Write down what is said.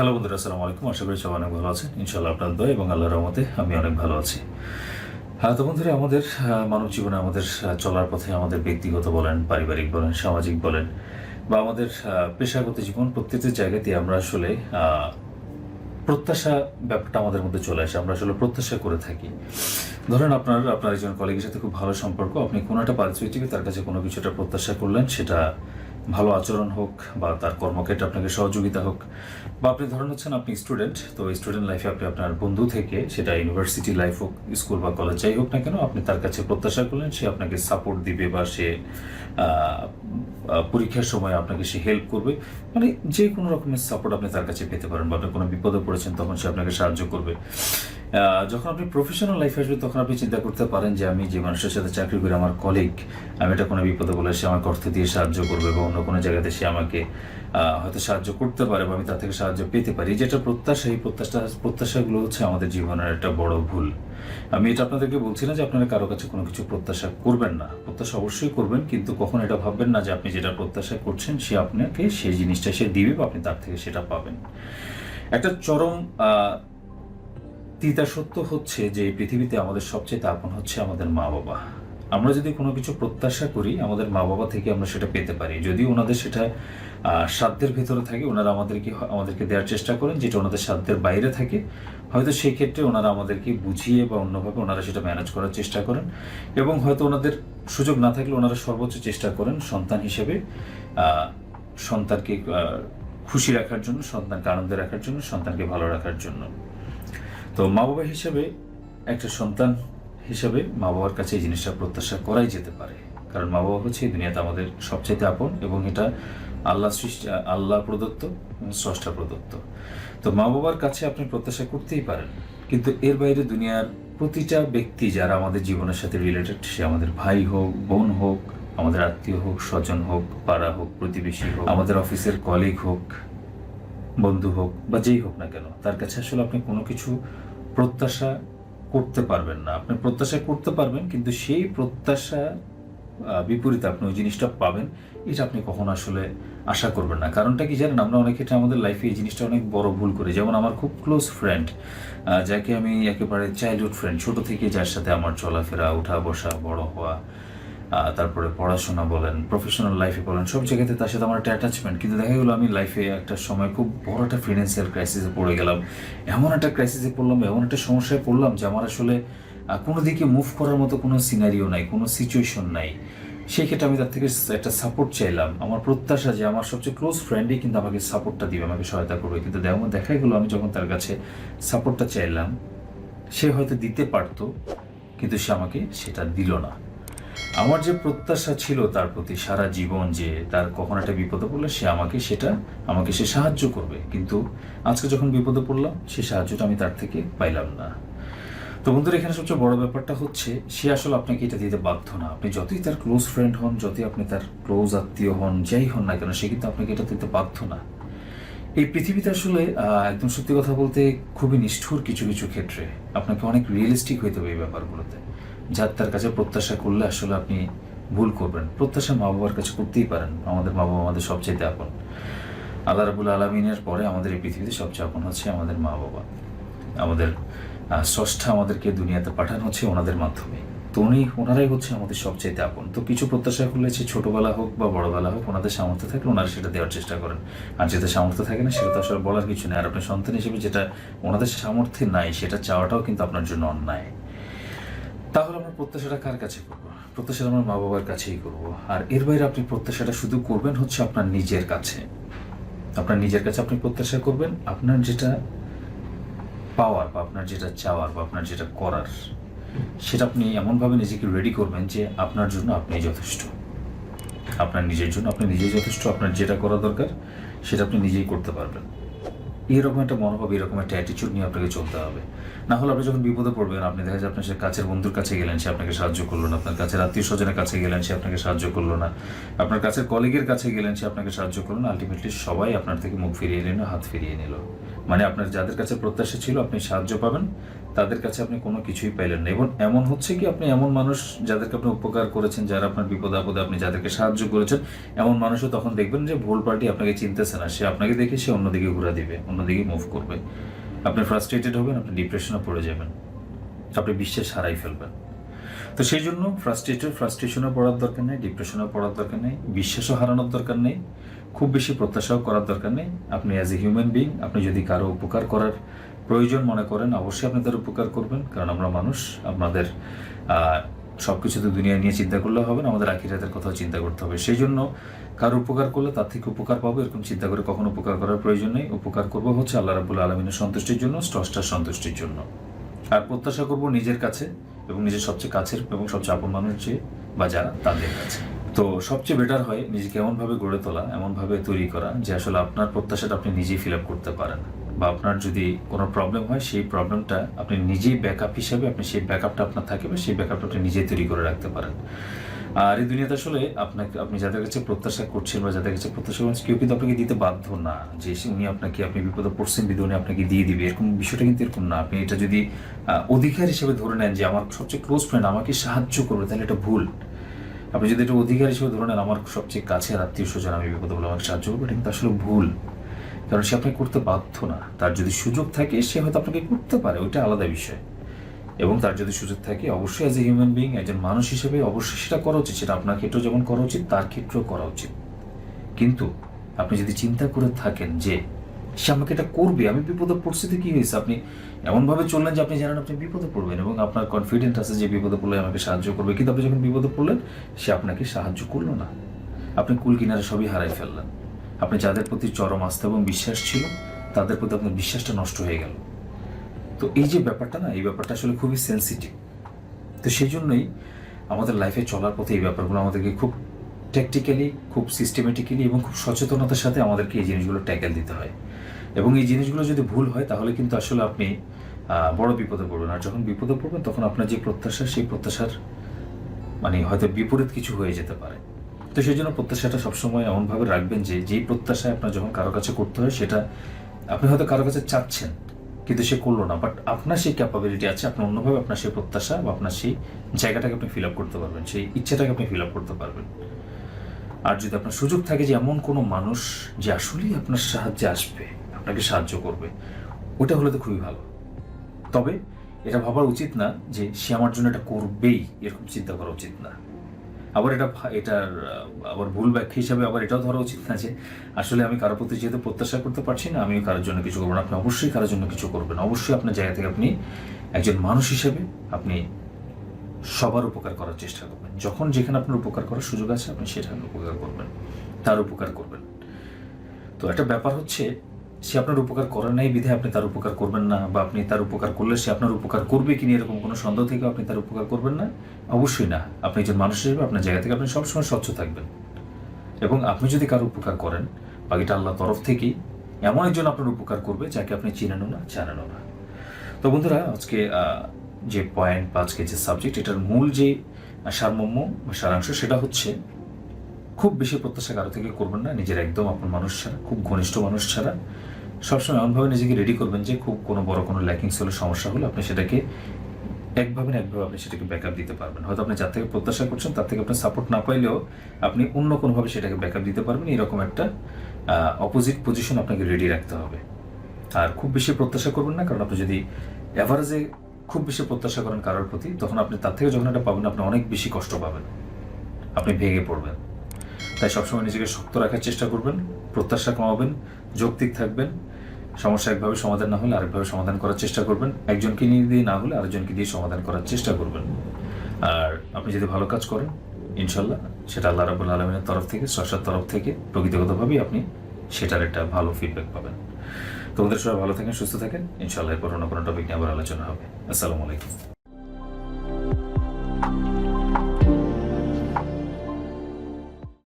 Hello বন্ধুরা, আসসালামু আলাইকুম। আশা করি সবাই অনেক ভালো আছেন। ইনশাল্লাহ আপনার দয় এবং আল্লাহর রহমতে আমি অনেক ভালো আছি। হ্যাঁ তো বন্ধুরা, আমাদের মানব জীবনে আমাদের চলার পথে আমাদের ব্যক্তিগত বলেন, পারিবারিক বলেন, সামাজিক বলেন, বা আমাদের পেশাগত জীবন প্রত্যেকটা জায়গাতে আমরা আসলে প্রত্যাশা ব্যাপারটা আমাদের মধ্যে চলে আসে। আমরা আসলে প্রত্যাশা করে থাকি। ধরেন আপনার আপনার একজন কলিগের সাথে খুব ভালো সম্পর্ক, আপনি কোনো একটা পারিশ্রমিক তার কাছে কোনো কিছুটা প্রত্যাশা করলেন, সেটা ভালো আচরণ হোক বা তার কর্মক্ষেত্রে আপনাকে সহযোগিতা হোক। বা আপনি ধরেন হচ্ছেন আপনি স্টুডেন্ট তো স্টুডেন্ট লাইফে আপনি আপনার বন্ধু থেকে সেটা ইউনিভার্সিটি লাইফ হোক স্কুল বা কলেজ যাই হোক না কেন, আপনি তার কাছে প্রত্যাশা করলেন, সে আপনাকে সাপোর্ট দিবে বা সে পরীক্ষার সময় আপনাকে সে হেল্প করবে। মানে যে কোনো রকমের সাপোর্ট আপনি তার কাছে পেতে পারেন বা আপনি কোনো বিপদে পড়েছেন তখন সে আপনাকে সাহায্য করবে। যখন আপনি প্রফেশনাল লাইফে আসবে তখন আপনি চিন্তা করতে পারেন যে আমি যে মানুষের সাথে চাকরি করি, আমার কলিগ আমি এটা কোনো বিপদে বলে সে আমাকে অর্থ দিয়ে সাহায্য করবে বা অন্য কোনো জায়গাতে সে আমাকে হয়তো সাহায্য করতে পারে বা আমি তার থেকে সাহায্য পেতে পারি। যেটা প্রত্যাশা, এই প্রত্যাশা, প্রত্যাশাগুলো হচ্ছে আমাদের জীবনের একটা বড় ভুল। আমি এটা আপনাদেরকে বলছি না যে আপনারা কারও কাছে কোনো কিছু প্রত্যাশা করবেন না। প্রত্যাশা অবশ্যই করবেন, কিন্তু কখন এটা ভাববেন না যে আপনি যেটা প্রত্যাশা করছেন, সে আপনাকে সেই জিনিসটা সে দিবে বা আপনি তার থেকে সেটা পাবেন। একটা চরম তিতা সত্য হচ্ছে যে এই পৃথিবীতে আমাদের সবচেয়ে আপন হচ্ছে আমাদের মা বাবা। আমরা যদি কোনো কিছু প্রত্যাশা করি, আমাদের মা বাবা থেকে আমরা সেটা পেতে পারি। যদি ওনাদের সেটা সাধ্যের ভেতরে থাকে, ওনারা আমাদেরকে আমাদেরকে দেওয়ার চেষ্টা করেন, যেটা ওনাদের সাধ্যের বাইরে থাকে, হয়তো সেই ক্ষেত্রে ওনারা আমাদেরকে বুঝিয়ে বা অন্যভাবে ওনারা সেটা ম্যানেজ করার চেষ্টা করেন এবং হয়তো ওনাদের সুযোগ না থাকলে ওনারা সর্বোচ্চ চেষ্টা করেন সন্তান হিসেবে সন্তানকে খুশি রাখার জন্য, সন্তানকে আনন্দে রাখার জন্য, সন্তানকে ভালো রাখার জন্য। তো মা বাবা হিসেবে, একটা সন্তান হিসেবে মা বাবার কাছে এই জিনিসটা প্রত্যাশা করাই যেতে পারে। কারণ মা বাবা হচ্ছে এই দুনিয়াতে আমাদের সবচেয়ে আপন এবং এটা আল্লাহ সৃষ্টি, আল্লাহ প্রদত্ত স্রষ্টা প্রদত্ত। তো মা বাবার কাছে আপনি প্রত্যাশা করতেই পারেন, কিন্তু এর বাইরে দুনিয়ার প্রতিটা ব্যক্তি যারা আমাদের জীবনের সাথে রিলেটেড সে আমাদের ভাই হোক, বোন হোক, আমাদের আত্মীয় হোক, স্বজন হোক, পাড়া হোক, প্রতিবেশী হোক, আমাদের অফিসের কলিগ হোক, বন্ধু হোক বা যেই হোক না কেন, তার কাছে আসলে আপনি কোনো কিছু প্রত্যাশা করতে পারবেন না। আপনি প্রত্যাশা করতে পারবেন, কিন্তু সেই প্রত্যাশা বিপরীতে আপনি ওই জিনিসটা পাবেন, এটা আপনি কখনো আসলে আশা করবেন না। কারণটা কি জানেন? আমরা অনেক ক্ষেত্রে আমাদের লাইফে এই জিনিসটা অনেক বড় ভুল করি। যেমন আমার খুব ক্লোজ ফ্রেন্ড যাকে আমি একেবারে চাইল্ডহুড ফ্রেন্ড ছোট থেকে যার সাথে আমার চলাফেরা ওঠা বসা বড় হওয়া তারপরে পড়াশোনা বলেন প্রফেশনাল লাইফে বলেন, সব জায়গাতে তার সাথে আমার একটা অ্যাটাচমেন্ট কিন্তু দেখা গেলো আমি লাইফে একটা সময় খুব বড় একটা ফিনান্সিয়াল ক্রাইসিসে পড়ে গেলাম। এমন একটা ক্রাইসিসে পড়লাম, এমন একটা সমস্যায় পড়লাম যে আমার আসলে কোনো দিকে মুভ করার মতো কোনো সিনারিও নাই, কোনো সিচুয়েশন নাই। সেই ক্ষেত্রে আমি তার থেকে একটা সাপোর্ট চাইলাম। আমার প্রত্যাশা যে আমার সবচেয়ে ক্লোজ ফ্রেন্ডই কিন্তু আমাকে সাপোর্টটা দিবে, আমাকে সহায়তা করবে। কিন্তু দেখো দেখা গেলো আমি যখন তার কাছে সাপোর্টটা চাইলাম, সে হয়তো দিতে পারতো, কিন্তু সে আমাকে সেটা দিল না। আমার যে প্রত্যাশা ছিল তার প্রতি সারা জীবন যে তার কখন একটা বিপদে পড়লে সে আমাকে সেটা, আমাকে সে সাহায্য করবে। কিন্তু আজকে যখন বিপদে পড়লাম, সে সাহায্যটা আমি তার থেকে পাইলাম না। তো বন্ধুরা, এখানে সবচেয়ে বড় ব্যাপারটা হচ্ছে, সে আসলে আপনাকে এটা দিতে বাধ্য না। আপনি যতই তার ক্লোজ ফ্রেন্ড হন, যতই আপনি তার ক্লোজ আত্মীয় হন, যাই হন না কেন, সে কিন্তু আপনাকে এটা দিতে বাধ্য না। এই পৃথিবীতে আসলে একদম সত্যি কথা বলতে খুবই নিষ্ঠুর কিছু কিছু ক্ষেত্রে আপনাকে অনেক রিয়েলিস্টিক হইতে হবে এই ব্যাপারগুলোতে। যার তার কাছে প্রত্যাশা করলে আসলে আপনি ভুল করবেন। প্রত্যাশা মা বাবার কাছে করতেই পারেন। আমাদের মা বাবা আমাদের সবচেয়ে আপন। আল্লাহ রাবুল আলমিনের পরে আমাদের এই পৃথিবীতে সবচেয়ে আপন হচ্ছে আমাদের মা বাবা। আমাদের স্রষ্টা আমাদেরকে দুনিয়াতে পাঠানো হচ্ছে ওনাদের মাধ্যমে। তো উনি, ওনারাই হচ্ছে আমাদের সবচেয়ে আপন। তো কিছু প্রত্যাশা করলে সে ছোটবেলা হোক বা বড়বেলা হোক ওনাদের সামর্থ্য থাকলে ওনারা সেটা দেওয়ার চেষ্টা করেন। আর যেটা সামর্থ্য থাকে না সেটা তো আসলে বলার কিছু নেই। আর আপনার সন্তান হিসেবে যেটা ওনাদের সামর্থ্যে নাই, সেটা চাওয়াটাও কিন্তু আপনার জন্য অন্যায়। প্রত্যাশাটা কার কাছে করব? প্রত্যাশাটা আমার মা বাবার কাছেই করব। আর এর বাইরে আপনি প্রত্যাশাটা শুধু করবেন হচ্ছে আপনার নিজের কাছে। আপনার নিজের কাছে আপনি প্রত্যাশা করবেন, আপনার যেটা পাওয়ার বা আপনার যেটা চাওয়ার বা আপনার যেটা করার, সেটা আপনি এমনভাবে নিজেকে রেডি করবেন যে আপনার জন্য আপনি যথেষ্ট। আপনার নিজের জন্য, আপনি নিজেই যথেষ্ট, আপনার যেটা করা দরকার, সেটা আপনি নিজেই করতে পারবেন। এরকম একটা মনোভাব, এরকম একটা অ্যাটিচিউড নিয়ে আপনাকে চলতে হবে। না হলে আপনি যখন বিপদে পড়বেন, আপনি দেখা যায় আপনার সে কাছের বন্ধুর কাছে গেলেন, সে আপনাকে সাহায্য করল না। আপনার কাছের আত্মীয় স্বজনের কাছে গেলেন, সে আপনাকে সাহায্য করল না। আপনার কাছের কলিগের কাছে গেলেন, সে আপনাকে সাহায্য করল না। আলটিমেটলি সবাই আপনার থেকে মুখ ফিরিয়ে নিল, হাত ফিরিয়ে নিল। মানে আপনার যাদের কাছে প্রত্যাশা ছিল আপনি সাহায্য পাবেন, তাদের কাছে আপনি কোনো কিছুই পাইলেন না। এবং এমন হচ্ছে কি, আপনি এমন মানুষ যাদেরকে আপনি উপকার করেছেন, যারা আপনার বিপদ আপদে আপনি যাদেরকে সাহায্য করেছেন, এমন মানুষও তখন দেখবেন যে ভুল পার্টি আপনাকে চিনতেছে না। সে আপনাকে দেখে সে অন্যদিকে ঘুরে দিবে, অন্যদিকে মুভ করবে। আপনি ফ্রাস্ট্রেটেড হবেন, আপনি ডিপ্রেশনে পড়ে যাবেন। আপনি বিশ্বাস হারাই ফেলবেন। তো সেই জন্য ফ্রাস্ট্রেটেড ফ্রাস্ট্রেশনে পড়ার দরকার নেই ডিপ্রেশনে পড়ার দরকার নেই, বিশ্বাসও হারানোর দরকার নেই। খুব বেশি প্রত্যাশাও করার দরকার নেই। আপনি অ্যাজ এ হিউম্যান বিং আপনি যদি কারও উপকার করার প্রয়োজন মনে করেন, অবশ্যই আপনি তার উপকার করবেন। কারণ আমরা মানুষ, আপনাদের সব কিছু তো দুনিয়া নিয়ে চিন্তা করলে হবে না, আমাদের আখিরাতের কথাও চিন্তা করতে হবে। সেই জন্য কারও উপকার করলে তার থেকে উপকার পাবো, এরকম চিন্তা করে কখনো উপকার করার প্রয়োজন নেই। উপকার করব হচ্ছে আল্লাহ রাবুল আলমিনের সন্তুষ্টির জন্য, স্রষ্টার সন্তুষ্টির জন্য। আর প্রত্যাশা করব নিজের কাছে এবং নিজের সবচেয়ে কাছের এবং সবচেয়ে আপন মানুষ যে বা যারা, তাদের কাছে। তো সবচেয়ে বেটার হয় নিজেকে এমনভাবে গড়ে তোলা, এমনভাবে তৈরি করা, যে আসলে আপনার প্রত্যাশাটা আপনি নিজেই ফিল আপ করতে পারেন। বা আপনার যদি কোনো প্রবলেম হয়, সেই প্রবলেমটা আপনি নিজেই ব্যাকআপ হিসাবে আপনি সেই ব্যাকআপটা আপনার থাকে বা সেই ব্যাকআপটা আপনি নিজেই তৈরি করে রাখতে পারেন। আর এই দুনিয়াতে আসলে আপনাকে, আপনি যাদের কাছে প্রত্যাশা করছেন বা যাদের কাছে প্রত্যাশা করছেন, কেউ কিন্তু আপনাকে দিতে বাধ্য না, যে উনি আপনাকে, আপনি বিপদে পড়ছেন বিধি উনি আপনাকে দিয়ে দিবে, এরকম বিষয়টা কিন্তু এরকম না। আপনি এটা যদি অধিকার হিসেবে ধরে নেন যে আমার সবচেয়ে ক্লোজ ফ্রেন্ড আমাকে সাহায্য করবে, তাহলে এটা ভুল। আপনি যদি এটা অধিকার হিসেবে ধরে নেন, আমার সবচেয়ে কাছের আত্মীয় স্বজন, আমি বিপদে বলে আমাকে সাহায্য করব কিন্তু আসলে ভুল। কারণ সে আপনাকে করতে বাধ্য না। তার যদি সুযোগ থাকে, সে হয়তো আপনাকে করতে পারে, ওইটা আলাদা বিষয়। এবং তার যদি সুযোগ থাকে, অবশ্যই অ্যাজ এ হিউম্যান বিং একজন মানুষ হিসেবে অবশ্যই সেটা করা উচিত, সেটা আপনার ক্ষেত্রেও যেমন করা উচিত, তার ক্ষেত্রেও করা উচিত। কিন্তু আপনি যদি চিন্তা করে থাকেন যে সে আমাকে এটা করবে, আমি বিপদে পড়ছি তো কি হয়েছে? আপনি এমনভাবে চললেন যে আপনি জানেন আপনি বিপদে পড়বেন এবং আপনার কনফিডেন্ট আছে যে বিপদে পড়লে আমাকে সাহায্য করবে। কিন্তু আপনি যখন বিপদে পড়লেন, সে আপনাকে সাহায্য করল না। আপনি কুল কিনারে সবই হারাই ফেললেন। আপনি যাদের প্রতি চরম আস্থা এবং বিশ্বাস ছিল, তাদের প্রতি আপনার বিশ্বাসটা নষ্ট হয়ে গেল। তো এই যে ব্যাপারটা না, এই ব্যাপারটা আসলে খুবই সেন্সিটিভ তো সেই জন্যই আমাদের লাইফে চলার পথে এই ব্যাপারগুলো আমাদেরকে খুব ট্যাকটিক্যালি খুব সিস্টেমেটিক্যালি এবং খুব সচেতনতার সাথে আমাদেরকে এই জিনিসগুলো ট্যাকেল দিতে হয়। এবং এই জিনিসগুলো যদি ভুল হয়, তাহলে কিন্তু আসলে আপনি বড় বিপদে পড়বেন। আর যখন বিপদে পড়বেন, তখন আপনার যে প্রত্যাশা, সেই প্রত্যাশার মানে হয়তো বিপরীত কিছু হয়ে যেতে পারে। তো সেই জন্য প্রত্যাশাটা সবসময় এমনভাবে রাখবেন যে, যেই প্রত্যাশায় আপনার যখন কারও কাছে করতে হয়, সেটা আপনি হয়তো কারও কাছে চাচ্ছেন, কিন্তু সে করল না। বাট আপনার সেই ক্যাপাবিলিটি আছে, আপনি অন্যভাবে আপনার সেই প্রত্যাশা বা আপনার সেই জায়গাটাকে আপনি ফিল আপ করতে পারবেন, সেই ইচ্ছাটাকে আপনি ফিল আপ করতে পারবেন। আর যদি আপনার সুযোগ থাকে যে, এমন কোনো মানুষ যে আসলেই আপনার সাহায্যে আসবে আপনাকে সাহায্য করবে। ওটা হলে তো খুবই ভালো। তবে এটা ভাবার উচিত না যে সে আমার জন্য এটা করবেই, এরকম চিন্তা করা উচিত না। আবার এটা এটার আবার ভুল ব্যাখ্যা হিসাবে আবার এটাও ধরা উচিত না যে আসলে আমি কারোর প্রতি যেহেতু প্রত্যাশা করতে পারছি না, আমিও কারোর জন্য কিছু করব না। আপনি অবশ্যই কারোর জন্য কিছু করবেন। অবশ্যই আপনার জায়গা থেকে আপনি একজন মানুষ হিসেবে আপনি সবার উপকার করার চেষ্টা করবেন। যখন যেখানে আপনার উপকার করার সুযোগ আছে, আপনি সেখানে উপকার করবেন। তার উপকার করবেন। তো একটা ব্যাপার হচ্ছে সে আপনার উপকার করে নাই বিধে আপনি তার উপকার করবেন না, বা আপনি তার উপকার করলে সে আপনার উপকার করবে কিনা এরকম কোনো সন্দেহ থেকে আপনি তার উপকার করবেন না? অবশ্যই না। আপনি একজন মানুষ হিসেবে আপনার জায়গা থেকে আপনি সবসময় স্বচ্ছ থাকবেন। এবং আপনি যদি কারও উপকার করেন, বাকিটা আল্লাহ তরফ থেকেই এমন একজন আপনার উপকার করবে যাকে আপনি চিনেনও না, জানেনও না। তো বন্ধুরা, আজকে যে পয়েন্ট বা আজকে যে সাবজেক্ট এটার মূল যে সারমর্ম বা সারাংশ, সেটা হচ্ছে খুব বেশি প্রত্যাশা কারও থেকে করবেন না, নিজের একদম আপন মানুষ ছাড়া, খুব ঘনিষ্ঠ মানুষ ছাড়া। সবসময় এমনভাবে নিজেকে রেডি করবেন যে খুব কোনো বড় কোনো ল্যাকিংস হলে সমস্যা হলে আপনি সেটাকে একভাবে না একভাবে আপনি সেটাকে ব্যাকআপ দিতে পারবেন। হয়তো আপনি যার থেকে প্রত্যাশা করছেন তার থেকে আপনার সাপোর্ট না পাইলেও আপনি অন্য কোনোভাবে সেটাকে ব্যাকআপ দিতে পারবেন। এরকম একটা অপোজিট পজিশন আপনাকে রেডি রাখতে হবে। আর খুব বেশি প্রত্যাশা করবেন না, কারণ আপনি যদি অ্যাভারেজে খুব বেশি প্রত্যাশা করেন কারোর প্রতি, তখন আপনি তার থেকে যখন এটা পাবেন, আপনি অনেক বেশি কষ্ট পাবেন। আপনি ভেঙে পড়বেন। তাই সবসময় নিজেকে শক্ত রাখার চেষ্টা করবেন, প্রত্যাশা কমাবেন, যৌক্তিক থাকবেন সমস্যা একভাবে সমাধান না হলে আরেকভাবে সমাধান করার চেষ্টা করবেন। একজনকে নিয়ে দিয়ে না হলে আরেকজনকে দিয়ে সমাধান করার চেষ্টা করবেন। আর আপনি যদি ভালো কাজ করেন, ইনশাল্লাহ সেটা আল্লাহ রাবুল আলমিনের তরফ থেকে সরসার তরফ থেকে প্রকৃতিগতভাবেই আপনি সেটার একটা ভালো ফিডব্যাক পাবেন। তোমাদের সবাই ভালো থাকেন, সুস্থ থাকেন। ইনশাল্লাহ এরপর অন্য কোনো টপিক নিয়ে আবার আলোচনা হবে। আসসালামু আলাইকুম।